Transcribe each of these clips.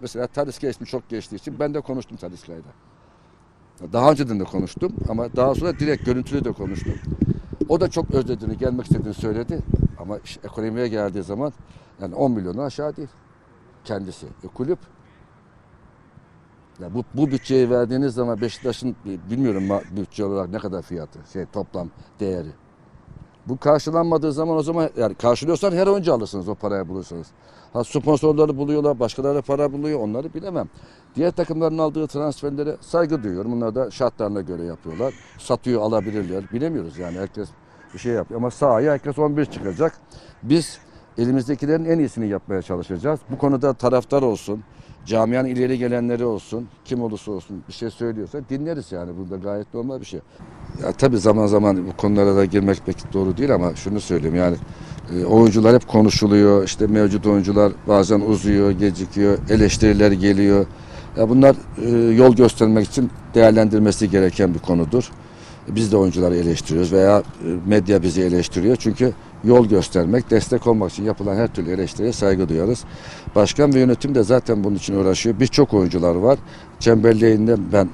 Mesela Taliska ismi çok geçtiği için ben de konuştum Taliska'yla. Daha önceden de konuştum ama daha sonra direkt görüntülü de konuştum. O da çok özlediğini, gelmek istediğini söyledi. Ama iş ekonomiye geldiği zaman yani 10 milyonu aşağı değil kendisi. E, kulüp ya bu, bu bütçeyi verdiğiniz zaman Beşiktaş'ın e, bilmiyorum bütçe olarak ne kadar fiyatı, şey toplam değeri. Bu karşılanmadığı zaman o zaman yani karşılıyorsan her oyuncu alırsınız o paraya bulursanız. Ha sponsorları buluyorlar, başkaları para buluyor onları bilemem. Diğer takımların aldığı transferlere saygı duyuyorum. Bunlar da şartlarına göre yapıyorlar. Satıyor alabilirler. Bilemiyoruz yani herkes bir şey yapıyor. Ama sahaya herkes 11 çıkacak. Biz elimizdekilerin en iyisini yapmaya çalışacağız. Bu konuda taraftar olsun, camianın ileri gelenleri olsun, kim olursa olsun bir şey söylüyorsa dinleriz yani. Burada gayet normal bir şey. Ya tabii zaman zaman bu konulara da girmek pek doğru değil ama şunu söyleyeyim yani e, oyuncular hep konuşuluyor. İşte mevcut oyuncular bazen uzuyor, gecikiyor, eleştiriler geliyor. Ya bunlar e, yol göstermek için değerlendirmesi gereken bir konudur. Biz de oyuncuları eleştiriyoruz veya e, medya bizi eleştiriyor. Çünkü yol göstermek, destek olmak için yapılan her türlü eleştiriye saygı duyarız. Başkan ve yönetim de zaten bunun için uğraşıyor. Birçok oyuncular var. Çemberliğinde ben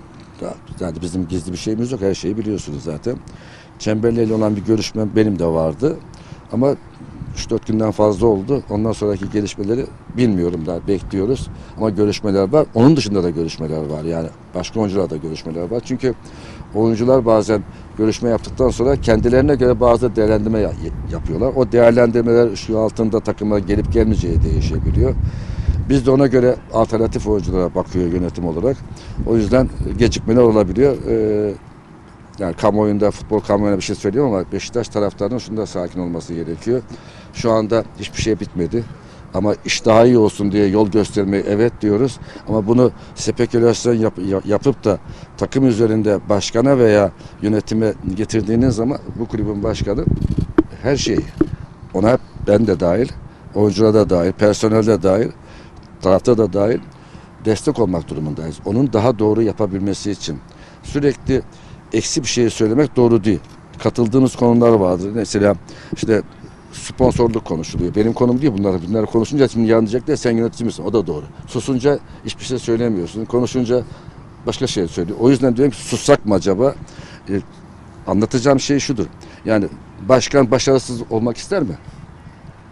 yani bizim gizli bir şeyimiz yok. Her şeyi biliyorsunuz zaten. Çemberli ile olan bir görüşmem benim de vardı. Ama 3-4 günden fazla oldu. Ondan sonraki gelişmeleri bilmiyorum daha bekliyoruz. Ama görüşmeler var. Onun dışında da görüşmeler var. Yani başka oyuncularla da görüşmeler var. Çünkü oyuncular bazen görüşme yaptıktan sonra kendilerine göre bazı değerlendirme ya- yapıyorlar. O değerlendirmeler şu altında takıma gelip gelmeyeceği değişebiliyor. Biz de ona göre alternatif oyunculara bakıyor yönetim olarak. O yüzden gecikmeler olabiliyor. Ee, yani kamuoyunda, futbol kamuoyuna bir şey söylüyorum ama Beşiktaş taraftarının şunda sakin olması gerekiyor. Şu anda hiçbir şey bitmedi. Ama iş daha iyi olsun diye yol göstermeyi evet diyoruz. Ama bunu spekülasyon yap- ya- yapıp da takım üzerinde başkana veya yönetime getirdiğiniz zaman bu kulübün başkanı her şeyi ona ben de dahil, oyuncular da dahil, personel de dahil, tarafta da dahil destek olmak durumundayız. Onun daha doğru yapabilmesi için. Sürekli eksi bir şey söylemek doğru değil. Katıldığınız konular vardır. Mesela işte sponsorluk konuşuluyor. Benim konum değil bunlar. Bunlar konuşunca şimdi yanlayacaklar sen yönetici? O da doğru. Susunca hiçbir şey söylemiyorsun. Konuşunca başka şey söylüyor. O yüzden diyorum ki sussak mı acaba? E, anlatacağım şey şudur. Yani başkan başarısız olmak ister mi?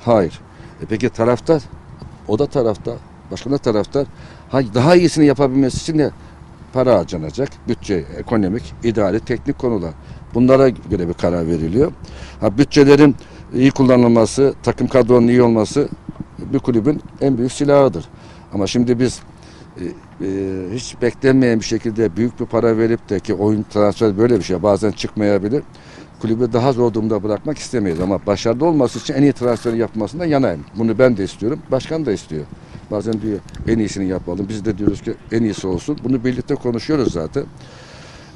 Hayır. E peki taraftar? O da taraftar. Başkan da taraftar. Ha, daha iyisini yapabilmesi için de para harcanacak. Bütçe, ekonomik, idari, teknik konular. Bunlara göre bir karar veriliyor. Ha, bütçelerin iyi kullanılması, takım kadronun iyi olması bir kulübün en büyük silahıdır. Ama şimdi biz e, e, hiç beklenmeyen bir şekilde büyük bir para verip de ki oyun transfer böyle bir şey bazen çıkmayabilir. Kulübü daha zor durumda bırakmak istemeyiz ama başarılı olması için en iyi transferi yapmasından yanayım. Bunu ben de istiyorum, başkan da istiyor. Bazen diyor en iyisini yapalım. Biz de diyoruz ki en iyisi olsun. Bunu birlikte konuşuyoruz zaten.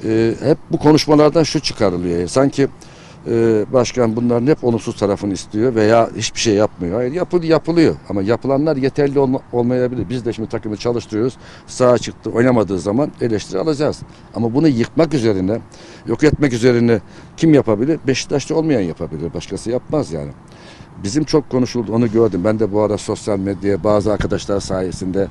Ee, hep bu konuşmalardan şu çıkarılıyor. Sanki e, başkan bunların hep olumsuz tarafını istiyor veya hiçbir şey yapmıyor. Hayır yapıl, yapılıyor ama yapılanlar yeterli olma, olmayabilir. Biz de şimdi takımı çalıştırıyoruz. Sağa çıktı oynamadığı zaman eleştiri alacağız. Ama bunu yıkmak üzerine, yok etmek üzerine kim yapabilir? Beşiktaş'ta olmayan yapabilir. Başkası yapmaz yani. Bizim çok konuşuldu onu gördüm. Ben de bu ara sosyal medyaya bazı arkadaşlar sayesinde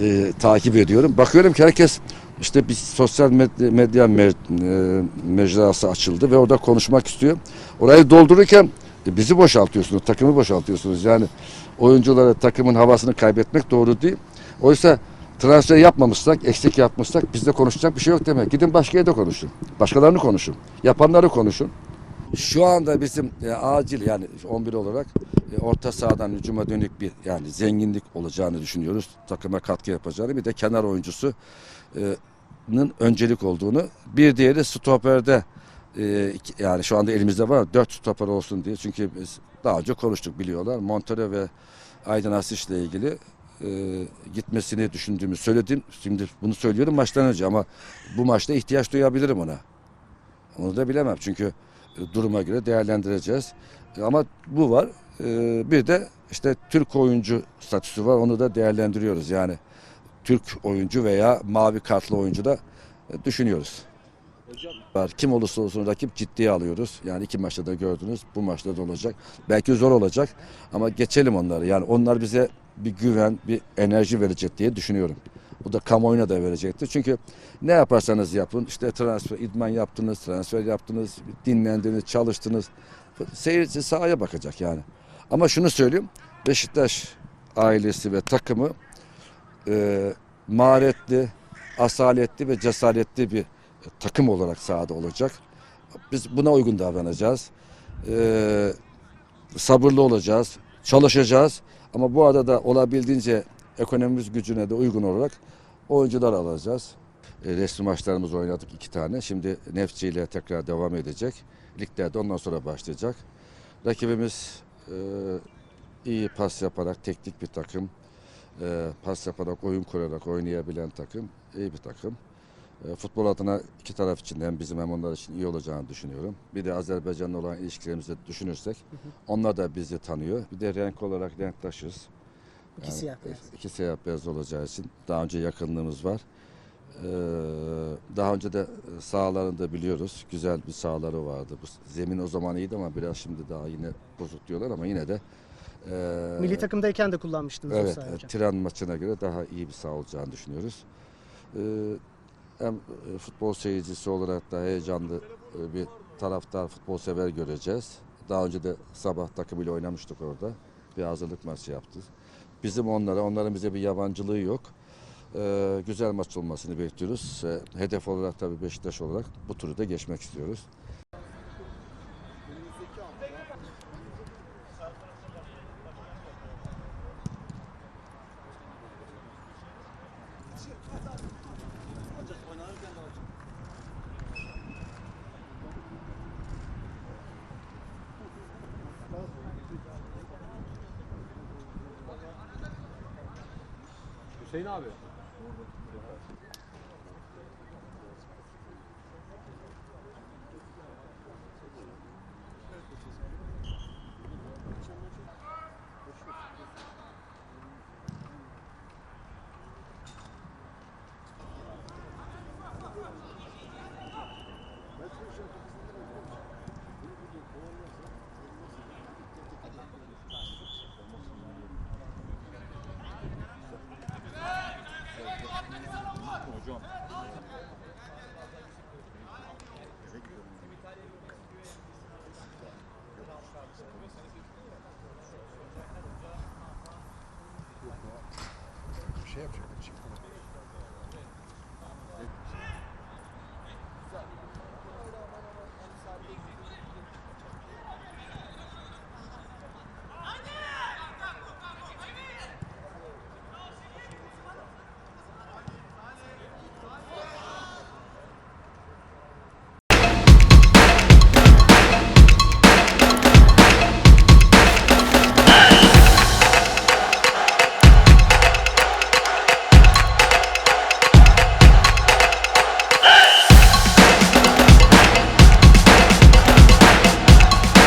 e, takip ediyorum. Bakıyorum ki herkes işte bir sosyal medya, medya me- e, mecrası açıldı ve orada konuşmak istiyor. Orayı doldururken e, bizi boşaltıyorsunuz, takımı boşaltıyorsunuz. Yani oyunculara takımın havasını kaybetmek doğru değil. Oysa transfer yapmamışsak, eksik yapmışsak bizde konuşacak bir şey yok demek. Gidin başka yerde konuşun. Başkalarını konuşun. Yapanları konuşun. Şu anda bizim e, acil yani 11 olarak e, orta sahadan hücuma dönük bir yani zenginlik olacağını düşünüyoruz. Takıma katkı yapacağını bir de kenar oyuncusu e, nın öncelik olduğunu. Bir diğeri stoperde e, yani şu anda elimizde var dört stoper olsun diye. Çünkü biz daha önce konuştuk biliyorlar. Montero ve Aydın Asiç ile ilgili e, gitmesini düşündüğümü söyledim. Şimdi bunu söylüyorum maçtan önce ama bu maçta ihtiyaç duyabilirim ona. Onu da bilemem çünkü duruma göre değerlendireceğiz. Ama bu var. E, Bir de işte Türk oyuncu statüsü var. Onu da değerlendiriyoruz. Yani Türk oyuncu veya mavi kartlı oyuncu da e, düşünüyoruz. Var. Kim olursa olsun rakip ciddiye alıyoruz. Yani iki maçta da gördünüz. Bu maçta da olacak. Belki zor olacak ama geçelim onları. Yani onlar bize bir güven, bir enerji verecek diye düşünüyorum. Bu da kamuoyuna da verecektir. Çünkü ne yaparsanız yapın, işte transfer, idman yaptınız, transfer yaptınız, dinlendiniz, çalıştınız. Seyirci sahaya bakacak yani. Ama şunu söyleyeyim, Beşiktaş ailesi ve takımı e, maharetli, asaletli ve cesaretli bir takım olarak sahada olacak. Biz buna uygun davranacağız. E, sabırlı olacağız, çalışacağız. Ama bu arada olabildiğince ekonomimiz gücüne de uygun olarak oyuncular alacağız. E, resmi maçlarımız oynadık iki tane. Şimdi Nefçi ile tekrar devam edecek. Liglerde ondan sonra başlayacak. Rakibimiz e, iyi pas yaparak teknik bir takım. E, pas yaparak, oyun kurarak oynayabilen takım. iyi bir takım. E, futbol adına iki taraf için de hem bizim hem onlar için iyi olacağını düşünüyorum. Bir de Azerbaycan'la olan ilişkilerimizi düşünürsek onlar da bizi tanıyor. Bir de renk olarak renktaşız. İki Yani, siyah beyaz. İki siyah beyaz olacağı için daha önce yakınlığımız var. Ee, daha önce de sahalarını da biliyoruz. Güzel bir sahaları vardı. Bu zemin o zaman iyiydi ama biraz şimdi daha yine bozuk diyorlar ama yine de ee, Milli takımdayken de kullanmıştınız o Evet, sahayı e, hocam. tren maçına göre daha iyi bir saha olacağını düşünüyoruz. Ee, hem e, futbol seyircisi olarak da heyecanlı e, bir taraftar, futbol sever göreceğiz. Daha önce de sabah takımıyla oynamıştık orada. Bir hazırlık maçı yaptık. Bizim onlara, onların bize bir yabancılığı yok. Ee, güzel maç olmasını bekliyoruz. Ee, hedef olarak tabii Beşiktaş olarak bu turu da geçmek istiyoruz. Hüseyin abi